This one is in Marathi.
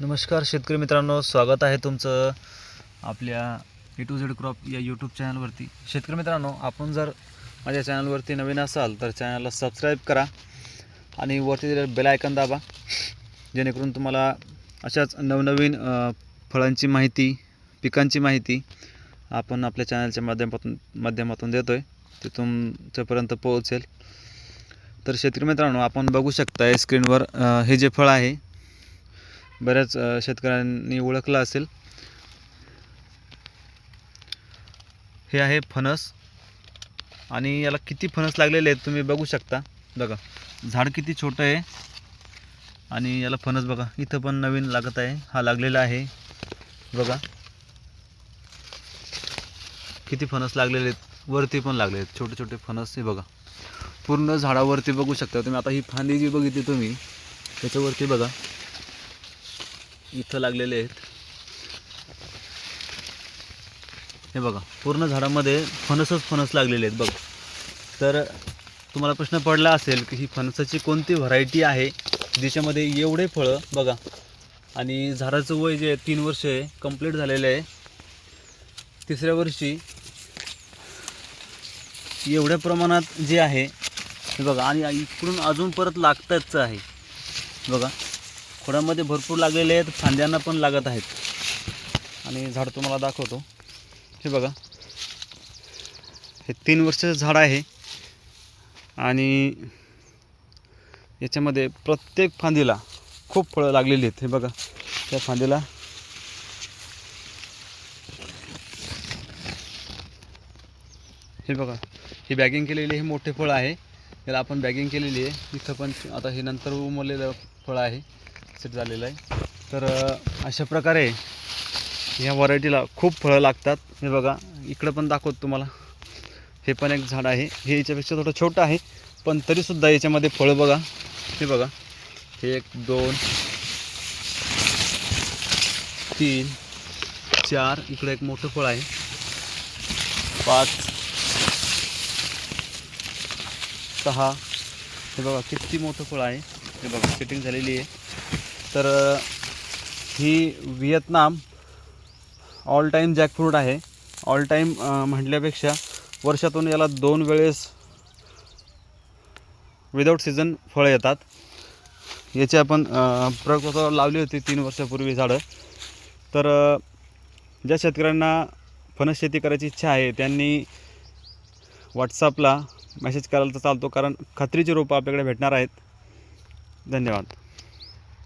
नमस्कार शेतकरी मित्रांनो स्वागत आहे तुमचं आपल्या ए टू झेड क्रॉप या यूट्यूब चॅनलवरती शेतकरी मित्रांनो आपण जर माझ्या चॅनलवरती नवीन असाल तर चॅनलला सबस्क्राईब करा आणि वरती दिलेलं बेल आयकन दाबा जेणेकरून तुम्हाला अशाच नवनवीन फळांची माहिती पिकांची माहिती आपण आपल्या चॅनलच्या माध्यमातून माध्यमातून देतो आहे ते तुमच्यापर्यंत पोहोचेल. तर शेतकरी मित्रांनो आपण बघू शकता स्क्रीनवर हे जे फळ आहे बऱ्याच शेतकऱ्यांनी ओळखलं असेल. हे आहे फणस. आणि याला किती फणस लागलेले आहेत तुम्ही बघू शकता. बघा झाड किती छोटं आहे. आणि याला फणस बघा इथं पण नवीन लागत आहे. हा लागलेला आहे. बघा. किती फणस लागलेले आहेत. वरती पण लागले आहेत. छोटे छोटे फणस हे बघा. पूर्ण झाडावरती बघू शकता तुम्ही. आता ही फांदी जी बघितली तुम्ही त्याच्यावरती बघा. इथं लागलेले आहेत. हे बघा पूर्ण झाडामध्ये फणसच फणस लागलेले आहेत. बघ. तर तुम्हाला प्रश्न पडला असेल की ही फणसाची कोणती व्हरायटी आहे? ज्याच्यामध्ये एवढे फळं बघा. आणि झाडाचं वय जे आहे तीन वर्ष आहे कंप्लीट झालेलं आहे. तिसऱ्या वर्षी एवढ्या प्रमाणात जे आहे हे बघा. आणि इकडून अजून परत लागतच आहे. बघा. खोडामध्ये भरपूर लागलेले आहेत फांद्यांना पण लागत आहेत. आणि झाड तुम्हाला दाखवतो. हे बघा. हे तीन वर्षाचं झाड आहे. आणि याच्यामध्ये प्रत्येक फांदीला खूप फळं लागलेली आहेत. हे बघा. त्या फांदीला हे बघा. हे बॅगिंग केलेले हे मोठे फळ आहे. याला आपण बॅगिंग केलेली आहे. इथं पण आता हे नंतर उमरलेलं फळ आहे. सेट झालेलं आहे. तर अशा प्रकारे ह्या व्हरायटीला खूप फळं लागतात. हे बघा इकडं पण दाखवतो तुम्हाला. हे पण एक झाड आहे. हे याच्यापेक्षा थोडं छोटं आहे पण तरीसुद्धा याच्यामध्ये फळं बघा. हे बघा. हे एक दोन तीन चार इकडं एक मोठं फळ आहे. पाच सहा. हे बघा किती मोठं फळ आहे. हे बघा सेटिंग झालेली आहे. तर ही व्हिएतनाम ऑल टाईम जॅकफ्रूट आहे. ऑल टाईम म्हटल्यापेक्षा वर्षातून याला दोन वेळेस विदाऊट सीझन फळं येतात. याची आपण अ, लावली होती तीन वर्षापूर्वी झाडं. तर ज्या शेतकऱ्यांना फणस शेती करायची इच्छा आहे त्यांनी व्हॉट्सअपला मेसेज करायला तर चालतो कारण खात्रीची रोपं आपल्याकडे भेटणार आहेत. धन्यवाद.